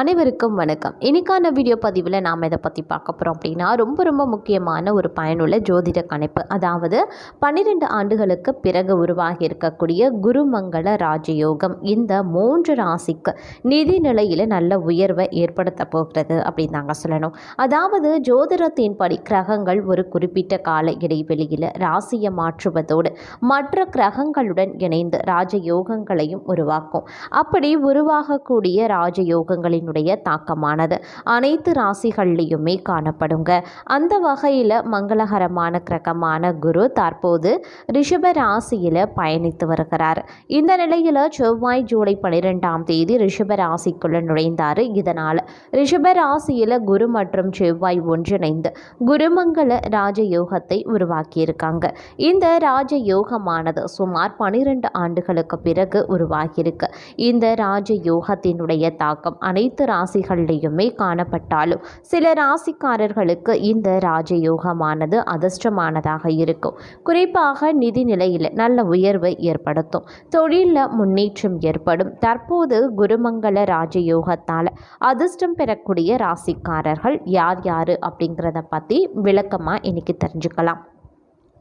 அனைவருக்கும் வணக்கம். இன்னைக்கான வீடியோ பதிவில் நாம் இதை பற்றி பார்க்க போகிறோம் அப்படின்னா ரொம்ப ரொம்ப முக்கியமான ஒரு பயனுள்ள ஜோதிட கணிப்பு. அதாவது பன்னிரெண்டு ஆண்டுகளுக்கு பிறகு உருவாகி இருக்கக்கூடிய குருமங்கள ராஜயோகம். இந்த மூன்று ராசிக்கு நிதி நிலையில் நல்ல உயர்வை ஏற்படுத்த போகிறது அப்படின்னு நாங்கள் சொல்லணும். அதாவது ஜோதிடத்தின்படி கிரகங்கள் ஒரு குறிப்பிட்ட கால இடைவெளியில் ராசியை மாற்றுவதோடு மற்ற கிரகங்களுடன் இணைந்து ராஜயோகங்களையும் உருவாக்கும். அப்படி உருவாகக்கூடிய ராஜயோகங்களின் சூரியனுடைய தாக்கமானது. அனைத்து ராசிகள்லையுமே காணப்படுங்க. அந்த வகையில் மங்களகரமான கிரகமான குரு தற்போது ரிஷப ராசியில் பயணித்து வருகிறார். இந்த நிலையில் செவ்வாய் ஜூலை பனிரெண்டாம் தேதி ரிஷப ராசிக்குள்ள நுழைந்தார். இதனால் ரிஷப ராசியில் குரு மற்றும் செவ்வாய் ஒன்றிணைந்து குருமங்கள ராஜயோகத்தை உருவாக்கியிருக்காங்க. இந்த ராஜயோகமானது சுமார் பனிரெண்டு ஆண்டுகளுக்கு பிறகு உருவாகியிருக்கு. இந்த ராஜயோகத்தினுடைய தாக்கம் அனைத்து அனைத்து ராசிகள்லையுமே காணப்பட்டாலும் சில ராசிக்காரர்களுக்கு இந்த ராஜயோகமானது அதிர்ஷ்டமானதாக இருக்கும். குறிப்பாக நிதி நிலையில் நல்ல உயர்வை ஏற்படுத்தும். தொழிலில் முன்னேற்றம் ஏற்படும். தற்போது குருமங்கல ராஜயோகத்தால் அதிர்ஷ்டம் பெறக்கூடிய ராசிக்காரர்கள் யார் யார் அப்படிங்கிறத பற்றி விளக்கமாக இன்னைக்கு தெரிஞ்சுக்கலாம்.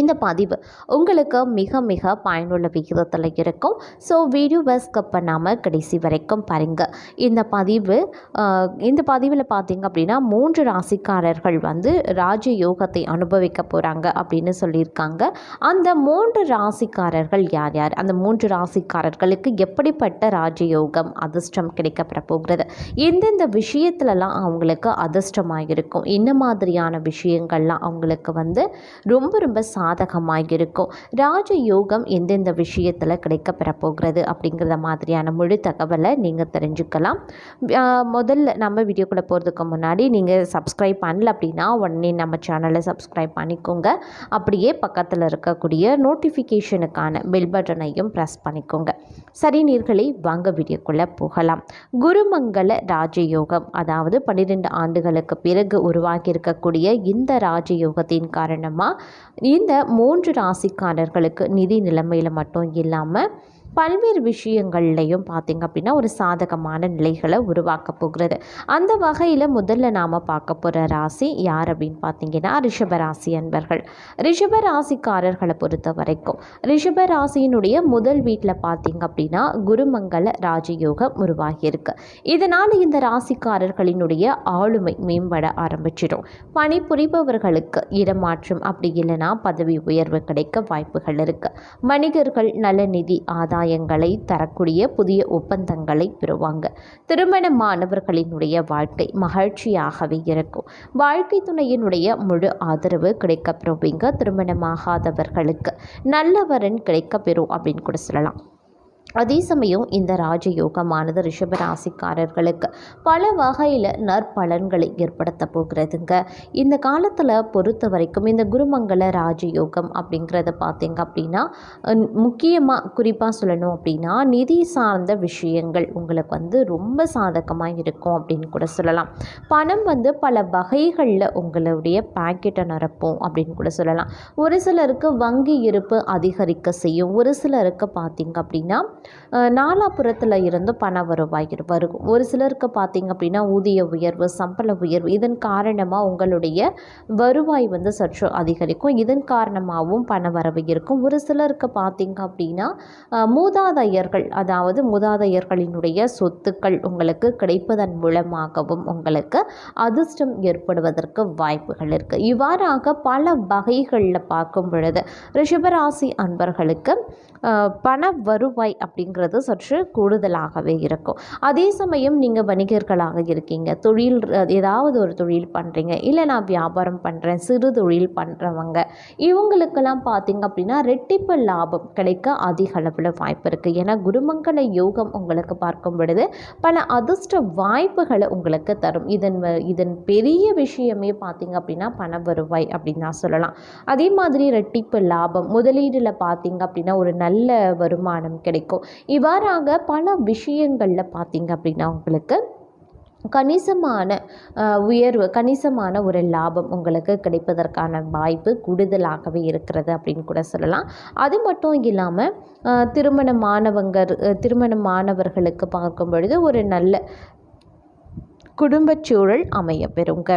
இந்த பதிவு உங்களுக்கு மிக மிக பயனுள்ள விகிதத்தில் இருக்கும். ஸோ வீடியோவை ஸ்கிப் பண்ணாமல் கடைசி வரைக்கும் பாருங்கள் இந்த பதிவு இந்த பதிவில் பார்த்திங்க அப்படின்னா மூன்று ராசிக்காரர்கள் வந்து ராஜயோகத்தை அனுபவிக்க போகிறாங்க அப்படின்னு சொல்லியிருக்காங்க. அந்த மூன்று ராசிக்காரர்கள் யார் யார்? அந்த மூன்று ராசிக்காரர்களுக்கு எப்படிப்பட்ட ராஜயோகம் அதிர்ஷ்டம் கிடைக்கப்பட போகிறது? எந்தெந்த விஷயத்துலலாம் அவங்களுக்கு அதிர்ஷ்டமாக இருக்கும் என்ன மாதிரியான விஷயங்கள்லாம் அவங்களுக்கு வந்து ரொம்ப ரொம்ப சாதகமாக இருக்கும் ராஜ யோகம் எந்தெந்த விஷயத்தில் கிடைக்கப்பெற போகிறது அப்படிங்கிறத மாதிரியான முழு தகவலை நீங்கள் தெரிஞ்சுக்கலாம். முதல்ல நம்ம வீடியோக்குள்ளே போகிறதுக்கு முன்னாடி நீங்கள் சப்ஸ்கிரைப் பண்ணல அப்படின்னா உடனே நம்ம சேனலை சப்ஸ்கிரைப் பண்ணிக்கோங்க. அப்படியே பக்கத்தில் இருக்கக்கூடிய நோட்டிஃபிகேஷனுக்கான பெல் பட்டனையும் ப்ரெஸ் பண்ணிக்கோங்க. சரி நீர்களை வாங்க வீடியோக்குள்ளே போகலாம். குருமங்கல ராஜயோகம் அதாவது பன்னிரெண்டு ஆண்டுகளுக்கு பிறகு உருவாகி இருக்கக்கூடிய இந்த ராஜயோகத்தின் காரணமாக இந்த மூன்று ராசிக்காரர்களுக்கு நிதி நிலைமையில் மட்டும் இல்லாமல் பல்வேறு விஷயங்கள்லையும் பார்த்திங்க அப்படின்னா ஒரு சாதகமான நிலைகளை உருவாக்க போகிறது. அந்த வகையில் முதல்ல நாம் பார்க்க போகிற ராசி யார் அப்படின்னு பார்த்தீங்கன்னா ரிஷபராசி அன்பர்கள். ரிஷபராசிக்காரர்களை பொறுத்த வரைக்கும் ரிஷபராசியினுடைய முதல் வீட்டில் பார்த்தீங்க அப்படின்னா குருமங்கல ராஜயோகம் உருவாகியிருக்கு. இதனால் இந்த ராசிக்காரர்களினுடைய ஆளுமை மேம்பட ஆரம்பிச்சிடும். பணிபுரிபவர்களுக்கு இடமாற்றம் அப்படி இல்லைன்னா பதவி உயர்வு கிடைக்க வாய்ப்புகள் இருக்குது வணிகர்கள் நல நிதி ஆதாயம் ஆதாயங்களை தரக்கூடிய புதிய ஒப்பந்தங்களை பெறுவாங்க. திருமணமானவர்களினுடைய வாழ்க்கை மகிழ்ச்சியாகவே இருக்கும். வாழ்க்கை துணையினுடைய முழு ஆதரவு கிடைக்கப்பெறுவீங்க திருமணமாகாதவர்களுக்கு. நல்லவரன் கிடைக்கப்பெறும் அப்படின்னு கூட சொல்லலாம். அதே சமயம் இந்த ராஜயோகமானது ரிஷபராசிக்காரர்களுக்கு பல வகையில் நற்பலன்களை ஏற்படுத்த போகிறதுங்க. இந்த காலத்தில் பொறுத்த வரைக்கும் இந்த குருமங்கள ராஜயோகம் அப்படிங்கிறத பார்த்தீங்க அப்படின்னா முக்கியமாக குறிப்பாக சொல்லணும் அப்படின்னா நிதி சார்ந்த விஷயங்கள் உங்களுக்கு வந்து ரொம்ப சாதகமாக இருக்கும் அப்படின்னு கூட சொல்லலாம். பணம் வந்து பல வகைகளில் உங்களுடைய பாக்கெட்டை நிரப்பும் அப்படின்னு கூட சொல்லலாம். ஒரு சிலருக்கு வங்கி இருப்பு அதிகரிக்க செய்யும். ஒரு சிலருக்கு பார்த்தீங்க அப்படின்னா நாலாபுரத்தில் இருந்து பண வருவாய் வரும். ஒரு சிலருக்கு பார்த்திங்க அப்படின்னா ஊதிய உயர்வு சம்பள உயர்வு இதன் காரணமாக உங்களுடைய வருவாய் வந்து சற்று அதிகரிக்கும். இதன் காரணமாகவும் பண வரவு இருக்கும். ஒரு சிலருக்கு பார்த்திங்க அப்படின்னா மூதாதையர்கள் அதாவது மூதாதையர்களினுடைய சொத்துக்கள் உங்களுக்கு கிடைப்பதன் மூலமாகவும் உங்களுக்கு அதிர்ஷ்டம் ஏற்படுவதற்கு வாய்ப்புகள் இருக்குது இவ்வாறாக பல வகைகளில் பார்க்கும் பொழுது ரிஷபராசி அன்பர்களுக்கு பண வருவாய் அப்படிங்கிறது சற்று கூடுதலாகவே இருக்கும். அதே சமயம் நீங்கள் வணிகர்களாக இருக்கீங்க. தொழில் ஏதாவது ஒரு தொழில் பண்ணுறீங்க இல்லை நான் வியாபாரம் பண்ணுறேன் சிறு தொழில் பண்ணுறவங்க இவங்களுக்கெல்லாம் பார்த்திங்க அப்படின்னா ரெட்டிப்பு லாபம் கிடைக்க அதிக அளவில் வாய்ப்பு இருக்குது ஏன்னா குருமங்கல யோகம் உங்களுக்கு பார்க்கும் பொழுது பல அதிர்ஷ்ட வாய்ப்புகளை உங்களுக்கு தரும். இதன் இதன் பெரிய விஷயமே பார்த்திங்க அப்படின்னா பண வருவாய் அப்படின்னு தான் சொல்லலாம். அதே மாதிரி ரெட்டிப்பு லாபம் முதலீடில் பார்த்திங்க அப்படின்னா ஒரு நல்ல வருமானம் கிடைக்கும். இவ்வாறாக பல விஷயங்களில் பார்த்திங்க அப்படின்னா உங்களுக்கு கணிசமான உயர்வு கணிசமான ஒரு லாபம் உங்களுக்கு கிடைப்பதற்கான வாய்ப்பு கூடுதலாகவே இருக்கிறது அப்படின்னு கூட சொல்லலாம். அது மட்டும் இல்லாமல் திருமண மாணவங்க திருமண மாணவர்களுக்கு பார்க்கும் பொழுது ஒரு நல்ல குடும்பச் சூழல் அமைய பெறுங்க.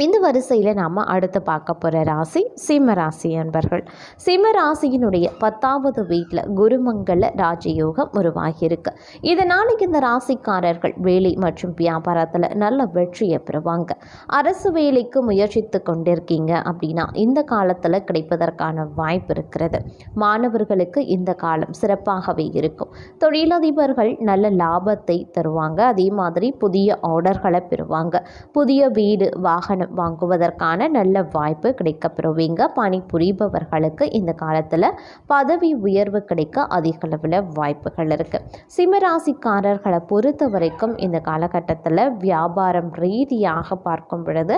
இந்த வரிசையில் நாம் அடுத்து பார்க்க போகிற ராசி சிம்ம ராசி அன்பர்கள். சிம்ம ராசியினுடைய பத்தாவது வீட்டில் குருமங்கள ராஜயோகம் உருவாகியிருக்கு. இதனால் இந்த ராசிக்காரர்கள் வேலை மற்றும் வியாபாரத்தில் நல்ல வெற்றியை பெறுவாங்க. அரசு வேலைக்கு முயற்சித்து கொண்டிருக்கீங்க அப்படின்னா இந்த காலத்தில் கிடைப்பதற்கான வாய்ப்பு இருக்கிறது. மாணவர்களுக்கு இந்த காலம் சிறப்பாகவே இருக்கும். தொழிலதிபர்கள் நல்ல லாபத்தை தருவாங்க. அதே மாதிரி புதிய ஆர்டர்களை பெறுவாங்க. புதிய வீடு வாகனம் வாங்குவதற்கான நல்ல வாய்ப்பு கிடைக்க பெறுவீங்க பணிபுரிபவர்களுக்கு இந்த காலத்தில் பதவி உயர்வு கிடைக்க அதிக அளவில் வாய்ப்புகள் இருக்குது சிம்மராசிக்காரர்களை பொறுத்த வரைக்கும் இந்த காலகட்டத்தில் வியாபாரம் ரீதியாக பார்க்கும் பொழுது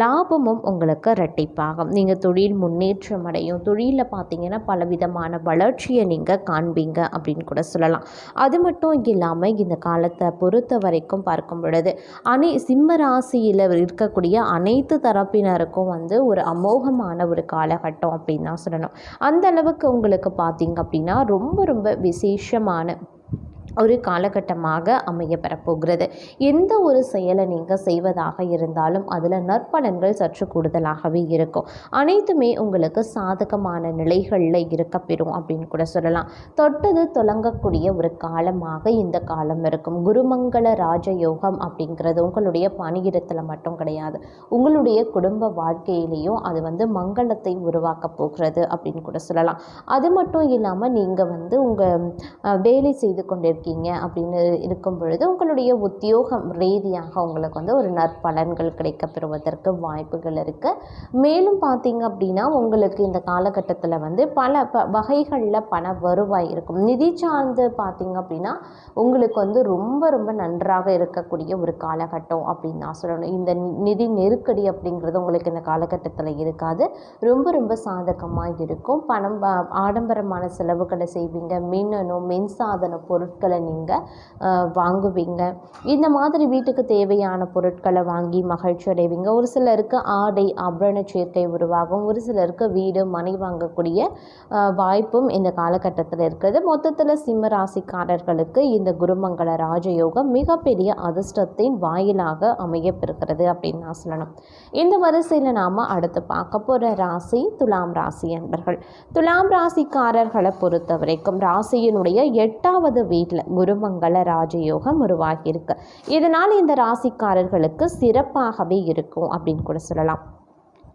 லாபமும் உங்களுக்கு ரெட்டிப்பாகும் நீங்கள் தொழில் முன்னேற்றம் அடையும். தொழிலில் பார்த்தீங்கன்னா பலவிதமான வளர்ச்சியை நீங்கள் காண்பீங்க அப்படின்னு கூட சொல்லலாம். அது மட்டும் இல்லாமல் இந்த காலத்தை பொறுத்த வரைக்கும் பார்க்கும் பொழுது அனை சிம்ம ராசியில் இருக்கக்கூடிய அனைத்து தரப்பினருக்கும் வந்து ஒரு அமோகமான ஒரு காலகட்டம் அப்படின்னு தான் சொல்லணும். அந்த அளவுக்கு உங்களுக்கு பார்த்தீங்க அப்படின்னா ரொம்ப ரொம்ப விசேஷமான ஒரு காலகட்டமாக அமைய பெறப்போகிறது. எந்த ஒரு செயலை நீங்கள் செய்வதாக இருந்தாலும் அதில் நற்பலன்கள் சற்று கூடுதலாகவே இருக்கும். அனைத்துமே உங்களுக்கு சாதகமான நிலைகளில் இருக்கப்பெறும் அப்படின்னு கூட சொல்லலாம். தொட்டது தொடங்கக்கூடிய ஒரு காலமாக இந்த காலம் இருக்கும். குருமங்கள ராஜயோகம் அப்படிங்கிறது உங்களுடைய பணியிடத்தில் மட்டும் கிடையாது. உங்களுடைய குடும்ப வாழ்க்கையிலையும் அது வந்து மங்களத்தை உருவாக்க போகிறது அப்படின்னு கூட சொல்லலாம். அது மட்டும் இல்லாமல் நீங்கள் வந்து உங்கள் வேலை செய்து கொண்டிருக்க இருக்கீங்க அப்படின்னு இருக்கும் பொழுது உங்களுடைய உத்தியோகம் ரீதியாக உங்களுக்கு வந்து ஒரு நற்பலன்கள் கிடைக்கப்பெறுவதற்கு வாய்ப்புகள் இருக்குது மேலும் பார்த்தீங்க அப்படின்னா உங்களுக்கு இந்த காலகட்டத்தில் வந்து பல ப வகைகளில் பண வருவாய் இருக்கும். நிதி சார்ந்து பார்த்தீங்க அப்படின்னா உங்களுக்கு வந்து ரொம்ப ரொம்ப நன்றாக இருக்கக்கூடிய ஒரு காலகட்டம் அப்படின்னு நான் சொல்லணும். இந்த நிதி நெருக்கடி அப்படிங்கிறது உங்களுக்கு இந்த காலகட்டத்தில் இருக்காது. ரொம்ப ரொம்ப சாதகமாக இருக்கும். பணம் ஆடம்பரமான செலவுகளை செய்வீங்க. மின்னணு மின்சாதன பொருட்களை நீங்கள் வாங்குவீங்க. இந்த மாதிரி வீட்டுக்கு தேவையான பொருட்களை வாங்கி மகிழ்ச்சி அடைவீங்க. ஒரு சிலருக்கு ஆடை ஆபரண சேர்க்கை உருவாகும். ஒரு சிலருக்கு வீடு மனை வாங்கக்கூடிய வாய்ப்பும் இந்த காலகட்டத்தில் இருக்கிறது. மொத்தத்தில் சிம்ம ராசிக்காரர்களுக்கு இந்த குருமங்கள ராஜயோகம் மிகப்பெரிய அதிர்ஷ்டத்தின் வாயிலாக அமையப்பெறுகிறது அப்படின்னு நான் சொல்லணும். இந்த வரிசையில் நாம் அடுத்து பார்க்க போகிற ராசி துலாம் ராசி என்பர்கள் துலாம் ராசிக்காரர்களை பொறுத்த வரைக்கும் ராசியினுடைய எட்டாவது வீட்டில் குருமங்கள ராஜயோகம் உருவாகியிருக்கு. இதனால் இந்த ராசிக்காரர்களுக்கு சிறப்பாகவே இருக்கும் அப்படின்னு கூட சொல்லலாம்.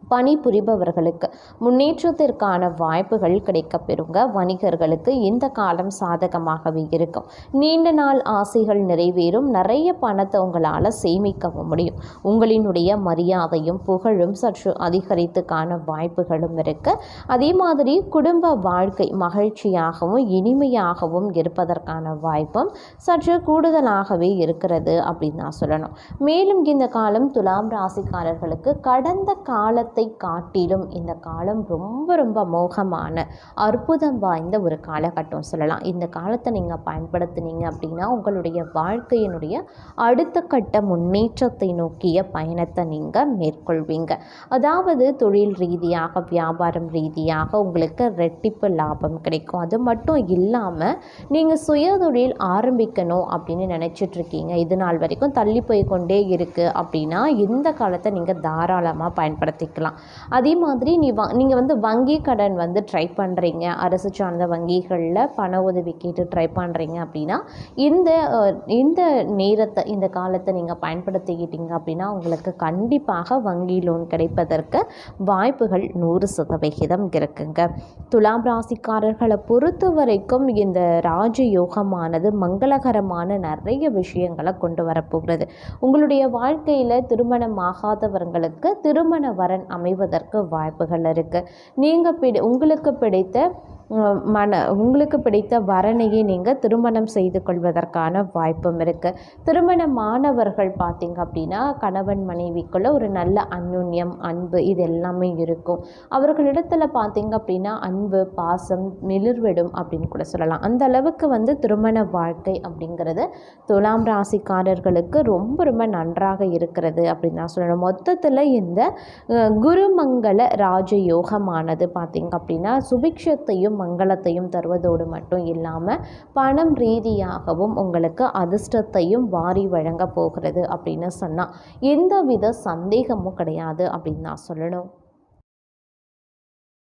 பணிபுரிபவர்களுக்கு முன்னேற்றத்திற்கான வாய்ப்புகள் கிடைக்கப்பெறுங்க. வணிகர்களுக்கு இந்த காலம் சாதகமாகவே இருக்கும். நீண்ட நாள் ஆசைகள் நிறைவேறும். நிறைய பணத்தை உங்களால் சேமிக்கவும் முடியும். உங்களினுடைய மரியாதையும் புகழும் சற்று அதிகரித்து காண வாய்ப்புகளும் இருக்கு. அதே மாதிரி குடும்ப வாழ்க்கை மகிழ்ச்சியாகவும் இனிமையாகவும் இருப்பதற்கான வாய்ப்பும் சற்று கூடுதலாகவே இருக்கிறது அப்படின்னு நான் சொல்லணும். மேலும் இந்த காலம் துலாம் ராசிக்காரர்களுக்கு கடந்த காலத்தை காலத்தை காட்டிலும் இந்த காலம் ரொம்ப ரொம்ப மோகமான அற்புதம் வாய்ந்த ஒரு காலகட்டம் சொல்லலாம். இந்த காலத்தை நீங்கள் பயன்படுத்தினீங்க அப்படின்னா உங்களுடைய வாழ்க்கையினுடைய அடுத்த கட்ட முன்னேற்றத்தை நோக்கிய பயணத்தை நீங்கள் மேற்கொள்வீங்க. அதாவது தொழில் ரீதியாக வியாபாரம் ரீதியாக உங்களுக்கு ரெட்டிப்பு லாபம் கிடைக்கும். அது மட்டும் இல்லாமல் நீங்கள் சுயதொழில் ஆரம்பிக்கணும் அப்படின்னு நினச்சிட்ருக்கீங்க இது நாள் வரைக்கும் தள்ளி போய் கொண்டே இருக்குது அப்படின்னா இந்த காலத்தை நீங்கள் தாராளமாக பயன்படுத்திக்கலாம். பண்ணலாம் அதே மாதிரி நீ வ நீங்கள் வந்து வங்கி கடன் வந்து ட்ரை பண்ணுறீங்க அரசு சார்ந்த வங்கிகளில் பண உதவி கேட்டு ட்ரை பண்ணுறீங்க அப்படின்னா இந்த இந்த நேரத்தை இந்த காலத்தை நீங்கள் பயன்படுத்திக்கிட்டீங்க அப்படின்னா உங்களுக்கு கண்டிப்பாக வங்கி லோன் கிடைப்பதற்கு வாய்ப்புகள் நூறு சதவிகிதம் இருக்குங்க. துலாம் ராசிக்காரர்களை பொறுத்த வரைக்கும் இந்த ராஜயோகமானது மங்களகரமான நிறைய விஷயங்களை கொண்டு வரப்போகிறது. உங்களுடைய வாழ்க்கையில் திருமணம் ஆகாதவர்களுக்கு திருமண வரன் அமைவதற்கு வாய்ப்புகள் இருக்குது நீங்கள் பிடி உங்களுக்கு பிடித்த மன உங்களுக்கு பிடித்த வரனையே நீங்கள் திருமணம் செய்து கொள்வதற்கான வாய்ப்பும் இருக்குது திருமணமானவர்கள் பார்த்திங்க அப்படின்னா கணவன் மனைவிக்குள்ளே ஒரு நல்ல அந்யுன்யம் அன்பு இது எல்லாமே இருக்கும். அவர்களிடத்தில் பார்த்திங்க அப்படின்னா அன்பு பாசம் மிளிர்விடும் அப்படின்னு கூட சொல்லலாம். அந்த அளவுக்கு வந்து திருமண வாழ்க்கை அப்படிங்கிறது துலாம் ராசிக்காரர்களுக்கு ரொம்ப ரொம்ப நன்றாக இருக்கிறது அப்படின்னு தான் சொல்லணும். மொத்தத்தில் இந்த குருமங்கள ராஜயோகமானது பார்த்திங்க அப்படின்னா சுபிக்ஷத்தையும் மங்களத்தையும் தருவதோடு மட்டும் இல்லாமல் பணம் ரீதியாகவும் உங்களுக்கு அதிர்ஷ்டத்தையும் வாரி வழங்க போகிறது அப்படின்னு சொன்னால் எந்தவித சந்தேகமும் கிடையாது அப்படின்னு நான் சொல்லணும்.